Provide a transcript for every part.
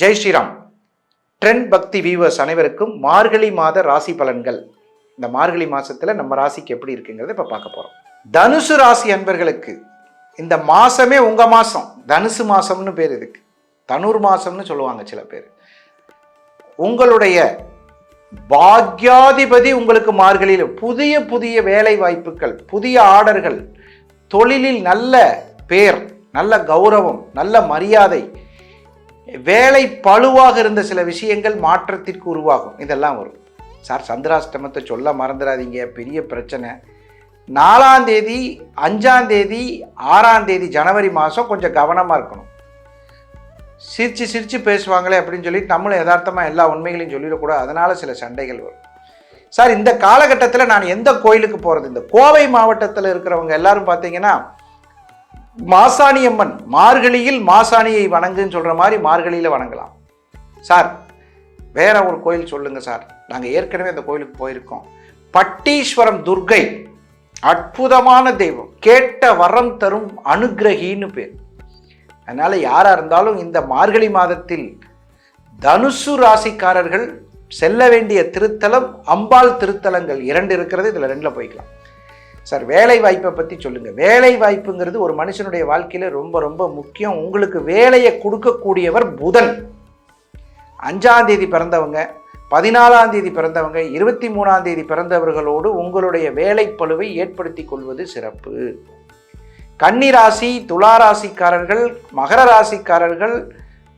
Jai Shriram. Trend Bhakti viewers அனைவருக்கும் மார்கழி மாத ராசி பலன்கள். இந்த மார்கழி மாசத்துல நம்ம ராசிக்கு எப்படி இருக்குங்கிறத இப்போ பார்க்க போறோம். தனுசு ராசி அன்பர்களுக்கு இந்த மாசமே உங்க மாசம். தனுசு மாசம்னு பேர் இதுக்கு தனுர் மாசம்னு சொல்லுவாங்க சில பேர். உங்களுடைய பாக்யாதிபதி உங்களுக்கு மார்கழியில் புதிய புதிய வேலை வாய்ப்புகள் புதிய ஆர்டர்கள் தொழிலில் நல்ல பேர் நல்ல கௌரவம் நல்ல மரியாதை வேலை பழுவாக இருந்த சில விஷயங்கள் மாற்றத்திற்கு உருவாகும். இதெல்லாம் வரும். சார் சந்திராஷ்டமத்தை சொல்ல மறந்துடாதீங்க. பெரிய பிரச்சனை. நாலாம் தேதி அஞ்சாம் தேதி ஆறாம் தேதி ஜனவரி மாதம் கொஞ்சம் கவனமாக இருக்கணும். சிரித்து சிரித்து பேசுவாங்களே அப்படின்னு சொல்லி நம்மளும் யதார்த்தமாக எல்லா உண்மைகளையும் சொல்லிடக்கூடாது. அதனால் சில சண்டைகள் வரும். சார் இந்த காலகட்டத்தில் நான் எந்த கோயிலுக்கு போகிறது இந்த கோவை மாவட்டத்தில் இருக்கிறவங்க எல்லாரும் பார்த்தீங்கன்னா மாசாணியம்மன் மார்கழியில் மாசாணியை வணங்குன்னு சொல்கிற மாதிரி மார்கழியில் வணங்கலாம். சார் வேற ஒரு கோயில் சொல்லுங்கள் சார். நாங்கள் ஏற்கனவே அந்த கோயிலுக்கு போயிருக்கோம். பட்டீஸ்வரம் துர்கை அற்புதமான தெய்வம் கேட்ட வரம் தரும் அனுகிரகின்னு பேர். அதனால் யாராக இருந்தாலும் இந்த மார்கழி மாதத்தில் தனுசு ராசிக்காரர்கள் செல்ல வேண்டிய திருத்தலம் அம்பாள் திருத்தலங்கள் இரண்டு இருக்கிறது இதில் ரெண்டில் போய்க்கலாம். சார் வேலை வாய்ப்பை பற்றி சொல்லுங்கள் வேலை வாய்ப்புங்கிறது ஒரு மனுஷனுடைய வாழ்க்கையில் ரொம்ப ரொம்ப முக்கியம். உங்களுக்கு வேலையை கொடுக்கக்கூடியவர் புதன். அஞ்சாம் தேதி பிறந்தவங்க பதினாலாம் தேதி பிறந்தவங்க இருபத்தி மூணாம் தேதி பிறந்தவர்களோடு உங்களுடைய வேலை பழுவை ஏற்படுத்தி கொள்வது சிறப்பு. கன்னி ராசி துலா ராசிக்காரர்கள் மகர ராசிக்காரர்கள்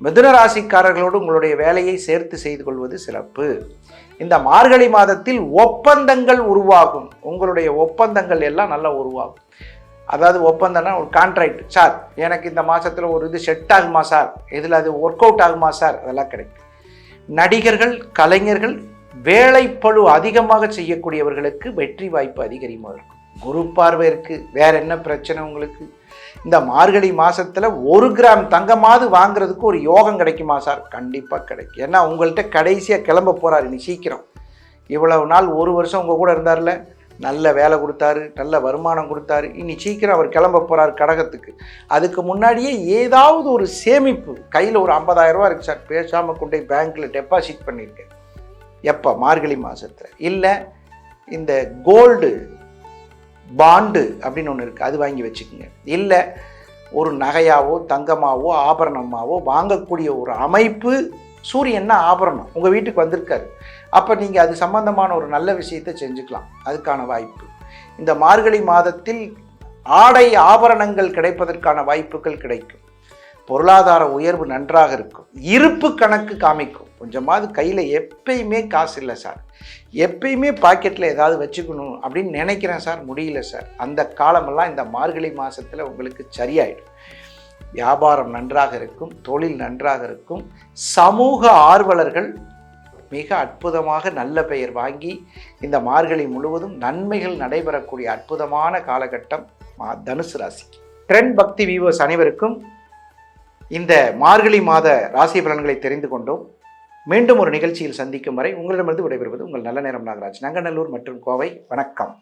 மிதுன ராசிக்காரர்களோடு உங்களுடைய வேலையை சேர்த்து செய்து கொள்வது சிறப்பு. இந்த மார்கழி மாதத்தில் ஒப்பந்தங்கள் உருவாகும். உங்களுடைய ஒப்பந்தங்கள் எல்லாம் நல்லா உருவாகும். அதாவது ஒப்பந்தம்னா ஒரு கான்ட்ராக்ட் சார் எனக்கு இந்த மாதத்தில் ஒரு இது செட் ஆகுமா சார்? இதில் அது ஒர்க் அவுட் ஆகுமா சார்? அதெல்லாம் கிடைக்கும். நடிகர்கள் கலைஞர்கள் வேலைப்பழு அதிகமாக செய்யக்கூடியவர்களுக்கு வெற்றி வாய்ப்பு அதிகரிமாக இருக்கும். குரு பார்வை இருக்கு. வேற என்ன பிரச்சனை உங்களுக்கு? இந்த மார்கழி மாதத்தில் ஒரு கிராம் தங்கமாவது வாங்குறதுக்கு ஒரு யோகம் கிடைக்குமா சார்? கண்டிப்பாக கிடைக்கும். ஏன்னா உங்கள்கிட்ட கடைசியாக கிளம்ப போகிறார் இனி சீக்கிரம். இவ்வளவு நாள் ஒரு வருஷம் உங்கள் கூட இருந்தார்ல. நல்ல வேலை கொடுத்தாரு நல்ல வருமானம் கொடுத்தாரு. இனி சீக்கிரம் அவர் கிளம்ப போகிறார் கடகத்துக்கு. அதுக்கு முன்னாடியே ஏதாவது ஒரு சேமிப்பு. கையில் ஒரு 50000 ரூபாய் இருக்குது சார். பேசாமல் கொண்டு போய் பேங்க்கில் டெபாசிட் பண்ணியிருக்கேன் எப்போ? மார்கழி மாதத்தில் இல்லை இந்த கோல்டு பாண்டு அப்படின்னு ஒன்று இருக்குது அது வாங்கி வச்சுக்கோங்க. இல்லை ஒரு நகையாவோ தங்கமாவோ ஆபரணமாவோ வாங்கக்கூடிய ஒரு அமைப்பு சூரியன்னா ஆபரணம். உங்கள் வீட்டுக்கு வந்திருக்காரு. அப்போ நீங்கள் அது சம்பந்தமான ஒரு நல்ல விஷயத்தை செஞ்சுக்கலாம். அதுக்கான வாய்ப்பு. இந்த மார்கழி மாதத்தில் ஆடை ஆபரணங்கள் கிடைப்பதற்கான வாய்ப்புகள் கிடைக்கும். பொருளாதார உயர்வு நன்றாக இருக்கும். இருப்பு கணக்கு காமிக்கும். கொஞ்சமாவது கையில் எப்பயுமே காசு இல்லை சார். எப்பயுமே பாக்கெட்டில் ஏதாவது வச்சுக்கணும் அப்படின்னு நினைக்கிறேன் சார். முடியல சார். அந்த காலமெல்லாம் இந்த மார்கழி மாதத்தில் உங்களுக்கு சரியாயிடும். வியாபாரம் நன்றாக இருக்கும். தொழில் நன்றாக இருக்கும். சமூக ஆர்வலர்கள் மிக அற்புதமாக நல்ல பெயர் வாங்கி இந்த மார்கழி முழுவதும் நன்மைகள் நடைபெறக்கூடிய அற்புதமான காலகட்டம் மா தனுசு ராசிக்கு. ட்ரெண்ட் பக்தி வியூவர்ஸ் அனைவருக்கும் இந்த மார்கழி மாத ராசி பலன்களை தெரிந்து கொண்டோம். மீண்டும் ஒரு நிகழ்ச்சியில் சந்திக்கும் வரை உங்களிடமிருந்து விடைபெறுவது உங்கள் நல்ல நேரம் நாகராஜ் நங்கநல்லூர் மற்றும் கோவை. வணக்கம்.